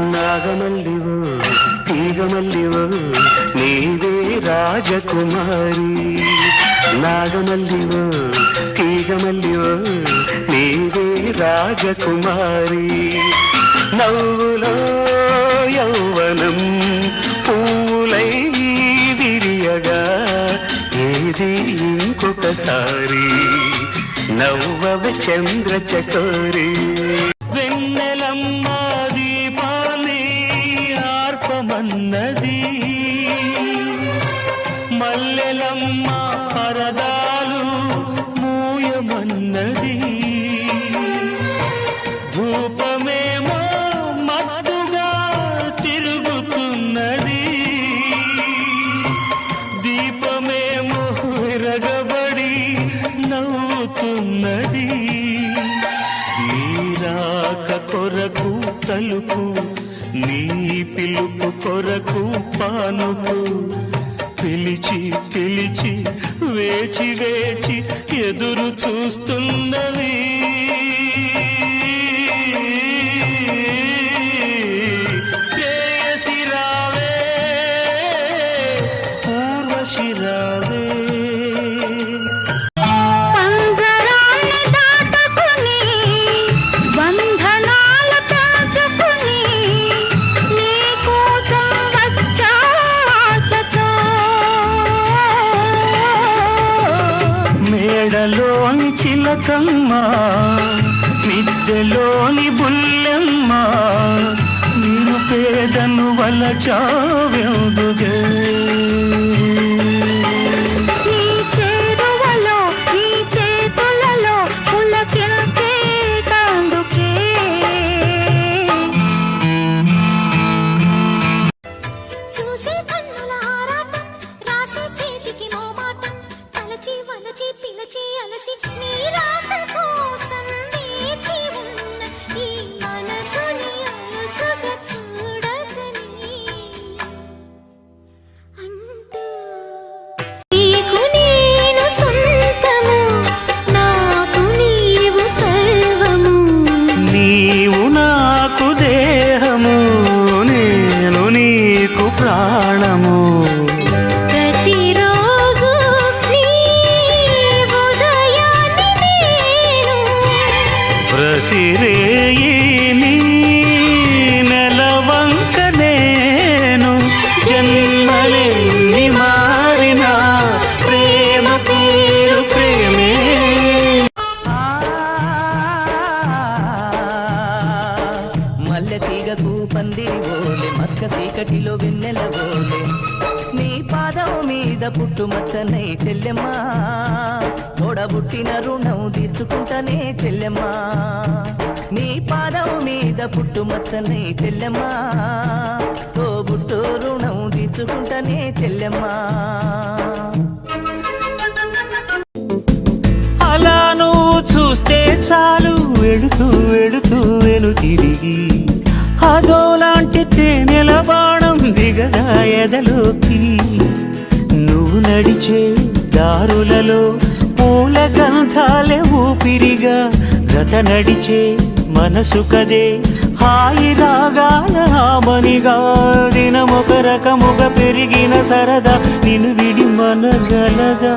నాగమల్లివో తీగమల్లివో నీవే రాజకుమారి. నాగమల్లివో తీగమల్లివో నీవే రాజకుమారి. నవ్వులో యౌవనం పూలై విరియగా ఏది ఇంకొకసారి? నవ్వవ చంద్ర చకోరి వెన్నెలం మల్లెలమ్మ పరదాలు మూయమన్నది. ధూపమేమో మత్తుగా తిరుగుతున్నది. దీపమేమో విరగబడి నవ్వుతున్నది. నీరాక కొరకు తలుపు నీ పిలుపు కొరకు పానుకు పిలిచి పిలిచి వేచి వేచి ఎదురు చూస్తున్నవి పూర్వశిరా చిలకమ్మ మిద్దెలోని బుల్లెమ్మ నిరుపేదను వలచా పిలచి అలసి నీ రాక కోసం వేచి ఉన్న ఈ మనసుని అలసుగా చూడకని అంటూ నీకు నేను సొంతము నాకు నీవు సర్వము నీవు నాకు దేహము నేను నీకు ప్రాణము. ప్రతిరేయి నెలవంక నేను జన్మలెన్ని మారిన ప్రేమ పేరు ప్రేమే. మల్లె తీగకు పందిరి ఓలే మస్క సీకటిలో వెన్నెల ఓలే. మీద పుట్టుమచ్చనే చెల్లెమ్మా. తోడబుట్టిన రుణం తీర్చుకుంటనే చెల్లెమ్మా. నీ పాదం మీద పుట్టుమచ్చనే చెల్లెమ్మా. తోబుట్టు రుణం తీర్చుకుంటనే చెల్లెమ్మా. అలా నువ్వు చూస్తే చాలు వెడుతూ వెడుతూ వెను తిరిగి. అదోలాంటి తేనెల బాణం దిగదా ఎదలోకి. నడిచే దారులలో పూల గంధాలే ఊపిరిగా రత నడిచే మనసు కదే. హాయి రాగాల హామనిగా దినమొక రకముగా పెరిగిన సరదా నిన్ను విడి మనగలదా